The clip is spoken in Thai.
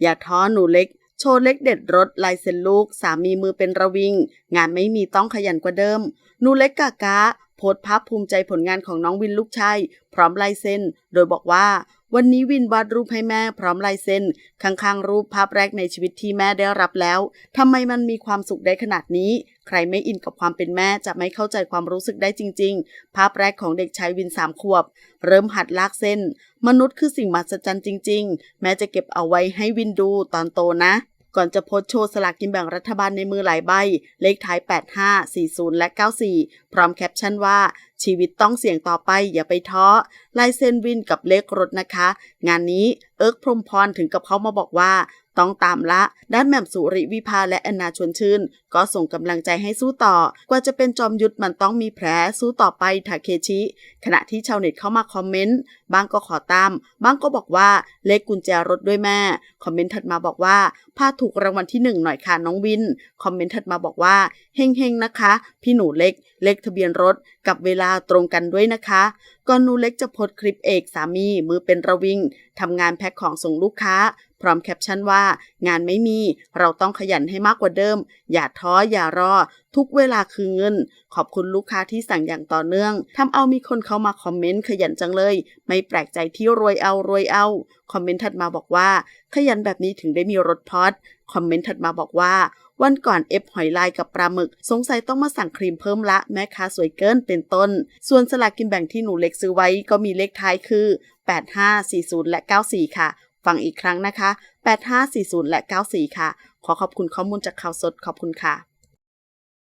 อย่าท้อหนูเล็ก โชว์เล็กเด็ดรถลายเซ็นลูก สามีมือเป็นระวิง งานไม่มีต้องขยันกว่าเดิมหนูเล็กกากา โพสต์ภาพภูมิใจผลงานของน้องวินลูกชายพร้อมลายเซ็นโดยบอกว่า วันนี้วินวาดรูปให้แม่พร้อมลายเซ็นข้างๆรูปภาพแรกในชีวิตที่แม่ได้รับแล้วทำไมมันมีความสุขได้ขนาดนี้ ใครไม่อินกับความเป็นแม่จะไม่เข้าใจความรู้สึกได้จริง ๆ ภาพแรกของเด็กชายวินสามขวบ เริ่มหัดลากเส้น มนุษย์คือสิ่งมหัศจรรย์จริง ๆ แม้จะเก็บเอาไว้ให้วินดูตอนโตนะ ก่อนจะโพสโชว์สลากกินแบ่งรัฐบาลในมือหลายใบ เลขท้าย 85 40 และ 94 พร้อมแคปชั่นว่าชีวิตต้องเสี่ยงต่อไปอย่าไปท้อ ลายเซ็นวินกับเลขรถนะคะ งานนี้เอิร์กพรมพรถึงกับเขามาบอกว่าต้องตามละ ด้านแหม่มสุริวิภาและอนนาชวนชื่น ก็ส่งกำลังใจให้สู้ต่อ กว่าจะเป็นจอมยุทธมันต้องมีแผลสู้ต่อไปทาเคชิ ขณะที่ชาวเน็ตเข้ามาคอมเมนต์ บางก็ขอตาม บางก็บอกว่าเลขกุญแจรถด้วยแม่ คอมเมนต์ถัดมาบอกว่าพาถูกรางวัลที่หนึ่งหน่อยค่ะน้องวิน คอมเมนต์ถัดมาบอกว่าเฮงเฮงๆนะคะ พี่หนูเล็ก เลขทะเบียนรถกับเวลาตรงกันด้วยนะคะ ก่อนหนูเล็กจะโพสคลิปเอกสามีมือเป็นระวิงทำงานแพ็คของส่งลูกค้า พร้อมแคปชั่นว่า งานไม่มีเราต้องขยันให้มากกว่าเดิม อย่าท้ออย่ารอ ทุกเวลาคือเงิน ขอบคุณลูกค้าที่สั่งอย่างต่อเนื่องทำเอามีคนเข้ามาคอมเมนต์ขยันจังเลย ไม่แปลกใจที่รวยเอารวยเอา คอมเมนต์ถัดมาบอกว่า ขยันแบบนี้ถึงได้มีรถพอดคอมเมนต์ถัดมาบอกว่า วันก่อนเอฟหอยลายกับปลาหมึก สงสัยต้องมาสั่งครีมเพิ่มละแม่ค้าสวยเกินเป็นต้น ส่วนสลากกินแบ่งที่หนูเล็กซื้อไว้ก็มีเลขท้ายคือ 85 40 และ 94 ค่ะ ฟังอีกครั้งนะคะ 85 40 และ 94 ค่ะ ขอขอบคุณข้อมูลจากข่าวสดขอบคุณค่ะ